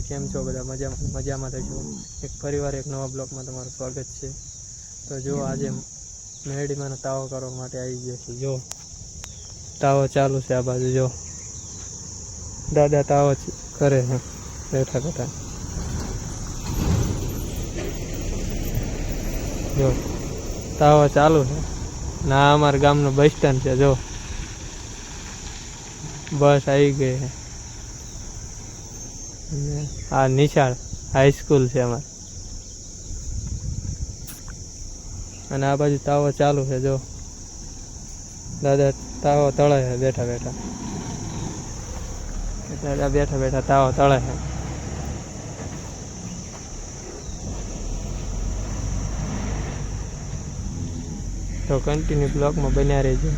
Family કેમ છો બધા? મજામાં મજામાં થશો એક ફરીવાર એક નવા બ્લોગમાં તમારું સ્વાગત છે. તો જો આજે મેરડીમાંનો તાવો કરવા માટે આવી ગયા છે જો, તાવો ચાલુ છે આ બાજુ, જો. દાદા તાવો કરે છે. બેઠા બેઠા. જો, તાવો ચાલુ છે. ના, અમારા ગામનું બસ સ્ટેન્ડ છે, જો. બસ આવી ગઈ છે. આ નિશાળ. હાઈસ્કૂલ છે અમારે. અને આ બાજુ તાવો ચાલુ છે, જો. દાદા તાવો તળે છે, બેઠા બેઠા. દાદા બેઠા બેઠા તાવો તળે છે. તો કન્ટિન્યુ બ્લોકમાં બન્યા રહેજો.